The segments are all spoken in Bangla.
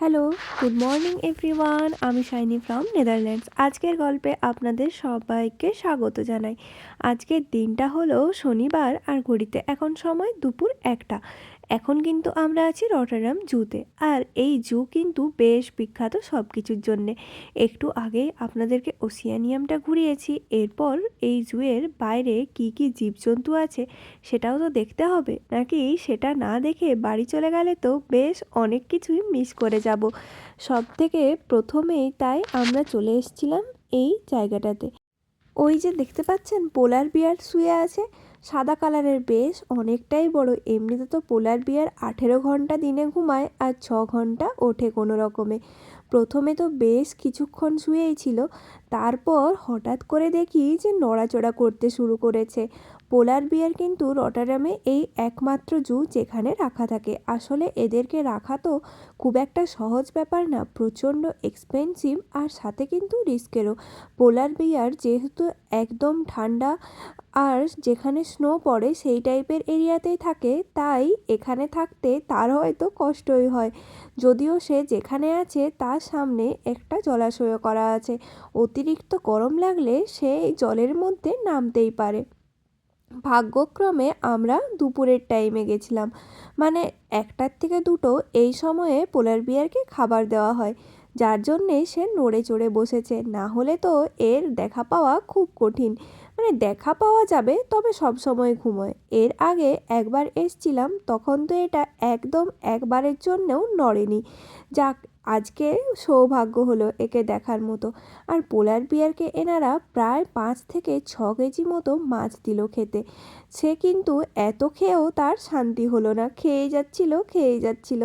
হ্যালো গুড মর্নিং এভরিওয়ান আমি শাইনি ফ্রম নেদারল্যান্ডস আজকের গল্পে আপনাদের সবাইকে স্বাগত জানাই। আজকের দিনটা হলো শনিবার আর ঘড়িতে এখন সময় দুপুর একটা। এখন কিন্তু আমরা আছি রটারাম জুতে। আর এই জু কিন্তু বেশ বিখ্যাত সব কিছুর জন্যে। একটু আগে আপনাদেরকে ওসিয়ানিয়ামটা ঘুরিয়েছি, এরপর এই জুয়ের বাইরে কি কি জীবজন্তু আছে সেটাও তো দেখতে হবে। নাকি সেটা না দেখে বাড়ি চলে গেলে তো বেশ অনেক কিছুই মিস করে যাব। সব থেকে প্রথমেই তাই আমরা চলে এসেছিলাম এই জায়গাটাতে। ওই যে দেখতে পাচ্ছেন, পোলার বিয়ার শুয়ে আছে। সাদা কালারের বেশ অনেকটাই বড়। এমনিতে তো পোলার বিয়ার আঠেরো ঘণ্টা দিনে ঘুমায় আর ছ ঘণ্টা ওঠে কোনো রকমে। প্রথমে তো বেশ কিছুক্ষণ শুয়েই ছিল। তারপর হঠাৎ করে দেখি যে নড়াচড়া করতে শুরু করেছে। পোলার বিয়ার কিন্তু রটারামে এই একমাত্র জু যেখানে রাখা থাকে। আসলে এদেরকে রাখা তো খুব একটা সহজ ব্যাপার না, প্রচণ্ড এক্সপেন্সিভ আর সাথে কিন্তু রিস্কেরও পোলার বিয়ার যেহেতু একদম ঠান্ডা আর যেখানে স্নো পড়ে সেই টাইপের এরিয়াতেই থাকে, তাই এখানে থাকতে তার হয়তো কষ্টই হয়। যদিও সে যেখানে আছে তার সামনে একটা জলাশয় করা আছে। অতিরিক্ত গরম লাগলে সে জলের মধ্যে নামতেই পারে। ভাগ্যক্রমে আমরা দুপুরের টাইমে গেছিলাম। মানে একটার থেকে দুটো এই সময়ে পোলার বিয়ারকে খাবার দেওয়া হয়, যার জন্যে সে নড়ে চড়ে বসেছে। না হলে তো এর দেখা পাওয়া খুব কঠিন। মানে দেখা পাওয়া যাবে, তবে সব সময় ঘুমোয়। এর আগে একবার এসছিলাম, তখন তো এটা একদম একবারের জন্যেও নড়েনি। যাক আজকে সৌভাগ্য হলো একে দেখার মতো। আর পোলার বিয়ারকে এনারা প্রায় পাঁচ থেকে ছ কেজি মতো মাছ দিল খেতে। সে কিন্তু এত খেয়েও তার শান্তি হলো না। খেয়ে যাচ্ছিল খেয়ে যাচ্ছিল।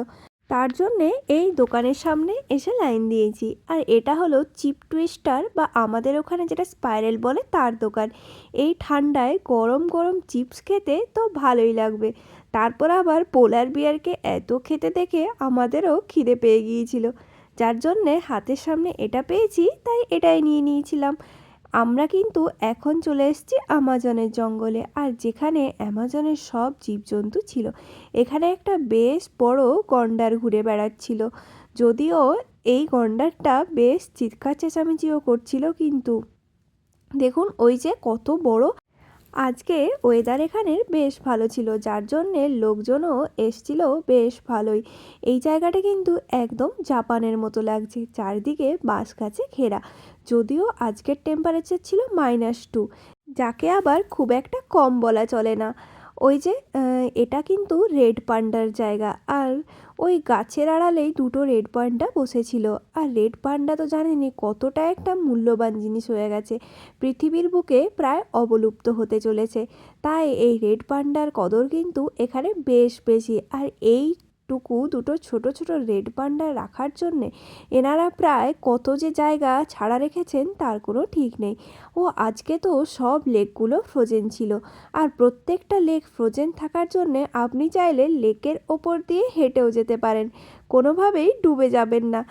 তার জন্যে এই দোকানের সামনে এসে লাইন দিয়েছি। আর এটা হলো চিপ টুইস্টার বা আমাদের ওখানে যেটা স্পাইরাল বলে তার দোকান। এই ঠান্ডায় গরম গরম চিপস খেতে তো ভালোই লাগবে। তারপর আবার পোলার বিয়ারকে এত খেতে দেখে আমাদেরও খিদে পেয়ে গিয়েছিল। যার জন্যে হাতের সামনে এটা পেয়েছি, তাই এটাই নিয়ে নিয়েছিলাম। আমরা কিন্তু এখন চলে এসেছি আমাজনের জঙ্গলে, আর যেখানে অ্যামাজনের সব জীবজন্তু ছিল। এখানে একটা বেশ বড় গন্ডার ঘুরে বেড়াচ্ছিল। যদিও এই গন্ডারটা বেশ চিৎকার চেঁচামেচিও করছিল কিন্তু, দেখুন ওই যে কত বড় আজকে ওয়েদার এখানের বেশ ভালো ছিল, যার জন্যে লোকজনও এসছিল বেশ ভালোই। এই জায়গাটা কিন্তু একদম জাপানের মতো লাগছে, চারদিকে বাঁশ গাছে ঘেরা। যদিও আজকের টেম্পারেচার ছিল মাইনাস টু যাকে আবার খুব একটা কম বলা চলে না। ওই যে এটা কিন্তু রেড পান্ডার জায়গা। আর ওই গাছের আড়ালেই দুটো রেড পান্ডা বসেছিল। আর রেড পান্ডা তো জানেনি কতটা একটা মূল্যবান জিনিস হয়ে গেছে। পৃথিবীর বুকে প্রায় অবলুপ্ত হতে চলেছে। তাই এই রেড পান্ডার কদর কিন্তু এখানে বেশ বেশি। আর এই টুকু দুটো ছোট ছোট রেড পান্ডা রাখার জন্যে এনারা প্রায় কত যে জায়গা ছাড়া রেখেছেন তার কোনো ঠিক নেই। ও আজকে তো সব লেকগুলো ফ্রোজেন ছিল। আর প্রত্যেকটা লেক ফ্রোজেন থাকার জন্যে আপনি চাইলে লেকের ওপর দিয়ে হেঁটেও যেতে পারেন। কোনোভাবেই ডুবে যাবেন না।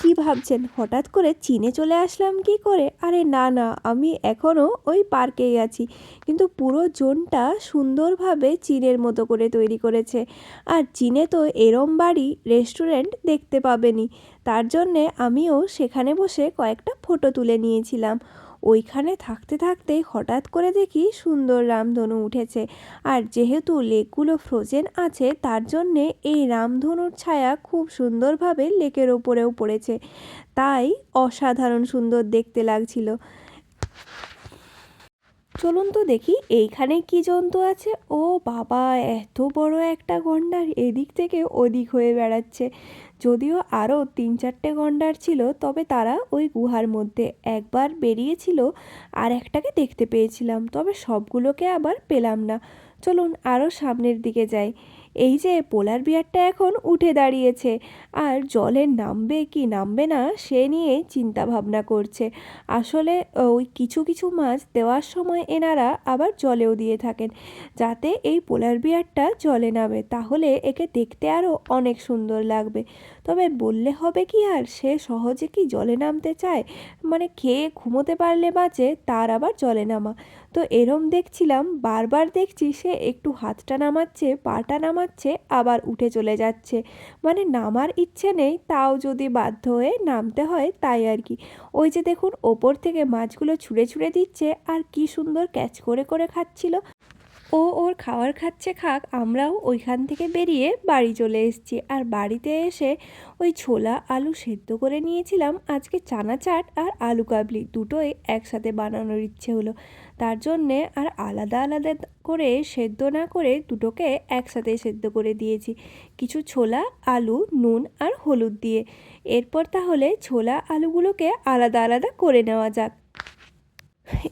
কি ভাবছেন? হঠাৎ করে চীনে চলে আসলাম কি করে? আরে না না, আমি এখনও ওই পার্কেই আছি। কিন্তু পুরো জোনটা সুন্দরভাবে চীনের মতো করে তৈরি করেছে। আর চীনে তো এরম বাড়ি, রেস্টুরেন্ট দেখতে পাবেনি তার জন্যে আমিও সেখানে বসে কয়েকটা ফটো তুলে নিয়েছিলাম। ওইখানে থাকতে থাকতে হঠাৎ করে দেখি সুন্দর রামধনু উঠেছে। আর যেহেতু লেকগুলো ফ্রোজেন আছে, তার জন্যে এই রামধনুর ছায়া খুব সুন্দরভাবে লেকের ওপরেও পড়েছে। তাই অসাধারণ সুন্দর দেখতে লাগছিল। চলুন তো দেখি, এইখানে কি জন্তু আছে? ও বাবা, এত বড় একটা গন্ডার এদিক থেকে ওদিক হয়ে বেড়াচ্ছে। যদিও আরও তিন চারটে গন্ডার ছিল, তবে তারা ওই গুহার মধ্যে একবার বেরিয়েছিল আর একটাকে দেখতে পেয়েছিলাম, তবে সবগুলোকে আবার পেলাম না। চলুন আরও সামনের দিকে যাই। এই যে পোলার বিয়ারটা এখন উঠে দাঁড়িয়েছে, আর জলে নামবে কি নামবে না সে নিয়ে চিন্তা ভাবনা করছে। আসলে ওই কিছু কিছু মাছ দেওয়ার সময় এনারা আবার জলেও দিয়ে থাকেন, যাতে এই পোলার বিয়ারটা জলে নামে। তাহলে একে দেখতে আরও অনেক সুন্দর লাগবে। তবে বললে হবে কি আর, সে সহজে কি জলে নামতে চায়? মানে খেয়ে ঘুমোতে পারলে বাঁচে, তার আবার জলে নামা। তো এরম দেখছিলাম, বারবার দেখছি সে একটু হাতটা নামাচ্ছে, পাটা নামাচ্ছে, আবার উঠে চলে যাচ্ছে। মানে নামার ইচ্ছে নেই, তাও যদি বাধ্য হয়ে নামতে হয় তাই আর কি। ওই যে দেখুন, ওপর থেকে মাছগুলো ছুঁড়ে ছুঁড়ে দিচ্ছে, আর কি সুন্দর ক্যাচ করে করে খাচ্ছিল। ও ওর খাওয়ার খাচ্ছে খাক, আমরাও ওইখান থেকে বেরিয়ে বাড়ি চলে এসেছি। আর বাড়িতে এসে ওই ছোলা, আলু সেদ্ধ করে নিয়েছিলাম। আজকে চানা চাট আর আলু কাবলি দুটোই একসাথে বানানোর ইচ্ছে হলো। তার জন্যে আর আলাদা আলাদা করে সেদ্ধ না করে দুটোকে একসাথে সেদ্ধ করে দিয়েছি। কিছু ছোলা, আলু, নুন আর হলুদ দিয়ে। এরপর তাহলে ছোলা, আলুগুলোকে আলাদা আলাদা করে নেওয়া যাক।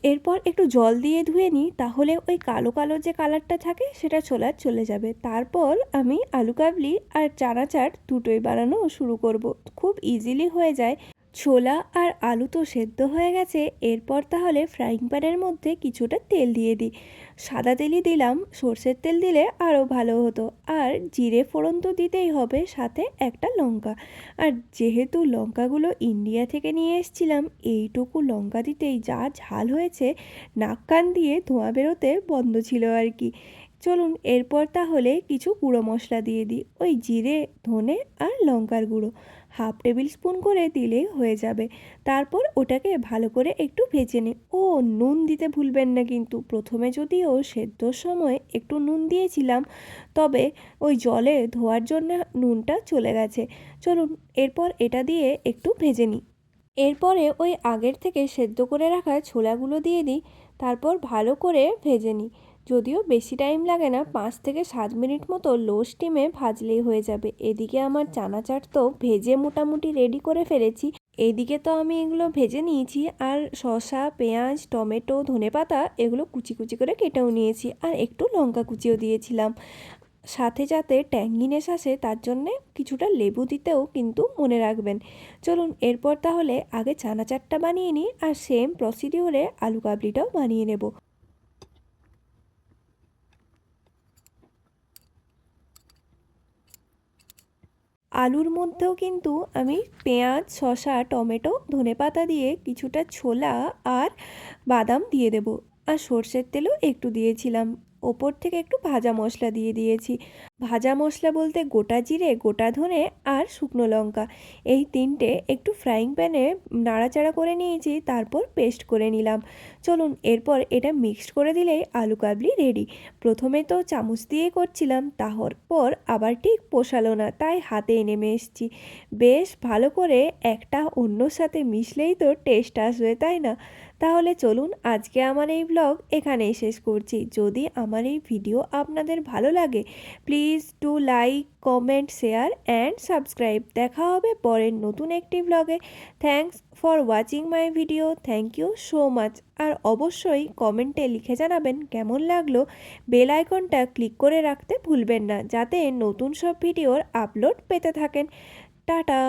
এরপর একটু জল দিয়ে ধুয়ে নিই, তাহলে ওই কালো কালো যে কালারটা থাকে সেটা ছোলার চলে যাবে। তারপর আমি আলু কাবলি আর চানাচার দুটোই বানানো শুরু করব। খুব ইজিলি হয়ে যায়। ছোলা আর আলু তো সেদ্ধ হয়ে গেছে, এরপর তাহলে ফ্রাইং প্যানের মধ্যে কিছুটা তেল দিয়ে দিই। সাদা তেলই দিলাম, সর্ষের তেল দিলে আরও ভালো হতো। আর জিরে ফোড়ন তো দিতেই হবে, সাথে একটা লঙ্কা। আর যেহেতু লঙ্কাগুলো ইন্ডিয়া থেকে নিয়ে এসছিলাম, এইটুকু লঙ্কা দিতেই যা ঝাল হয়েছে, নাক কান দিয়ে ধোঁয়া বেরোতে বন্ধ ছিল আর কি। চলুন এরপর তাহলে কিছু গুঁড়ো মশলা দিয়ে দিই। ওই জিরে, ধনে আর লঙ্কার গুঁড়ো। হাফ টেবিল স্পুন করে দিলেই হয়ে যাবে। তারপর ওটাকে ভালো করে একটু ভেজে নিই। ও, নুন দিতে ভুলবেন না কিন্তু। প্রথমে যদিও সেদ্ধর সময় একটু নুন দিয়েছিলাম, তবে ওই জলে ধোয়ার জন্য নুনটা চলে গেছে। চলুন এরপর এটা দিয়ে একটু ভেজে নিই। এরপরে ওই আগের থেকে সেদ্ধ করে রাখা ছোলাগুলো দিয়ে দিই। তারপর ভালো করে ভেজে নিই। যদিও বেশি টাইম লাগে না, পাঁচ থেকে সাত মিনিট মতো লো স্টিমে ভাজলেই হয়ে যাবে। এদিকে আমার চানা চাট তো ভেজে মোটামুটি রেডি করে ফেলেছি। এদিকে তো আমি এগুলো ভেজে নিয়েছি আর শসা, পেঁয়াজ, টমেটো, ধনেপাতা এগুলো কুচি কুচি করে কেটেও নিয়েছি আর একটু লঙ্কা কুচিও দিয়েছিলাম। সাথে যাতে ট্যাঙ্গিনেস আসে তার জন্যে কিছুটা লেবু দিতেও কিন্তু মনে রাখবেন। চলুন এরপর তাহলে আগে চানা চাটটা বানিয়ে নিই আর সেম প্রসিডিওরে আলু কাবলিটাও বানিয়ে নেব। আলুর মধ্যেও কিন্তু আমি পেঁয়াজ, শসা, টমেটো, ধনেপাতা দিয়ে কিছুটা ছোলা আর বাদাম দিয়ে দেব। আর সর্ষের তেলও একটু দিয়েছিলাম। ওপর থেকে একটু ভাজা মশলা দিয়ে দিয়েছি। ভাজা মশলা বলতে গোটা জিরে, গোটা ধনে আর শুকনো লঙ্কা। এই তিনটে একটু ফ্রাইং প্যানে নাড়াচাড়া করে নিয়েছি, তারপর পেস্ট করে নিলাম। চলুন, এরপর এটা মিক্সড করে দিলেই আলু কাবলি রেডি প্রথমে তো চামচ দিয়ে করছিলাম তাহর পর আবার ঠিক পোষালো না, তাই হাতে নেমে এসেছি। বেশ ভালো করে একটা অন্যর সাথে মিশলেই তো টেস্ট আসবে, তাই না? তাহলে চলুন, আজকে আমার এই ব্লগ এখানেই শেষ করছি। যদি আমার এই ভিডিও আপনাদের ভালো লাগে please do like comment share and subscribe দেখা হবে পরের নতুন একটি ব্লগে thanks for watching my video thank you so much আর অবশ্যই কমেন্টে লিখে জানাবেন কেমন লাগল। বেল আইকনটা ক্লিক করে রাখতে ভুলবেন না, যাতে নতুন সব ভিডিওর আপলোড পেতে থাকেন। টাটা!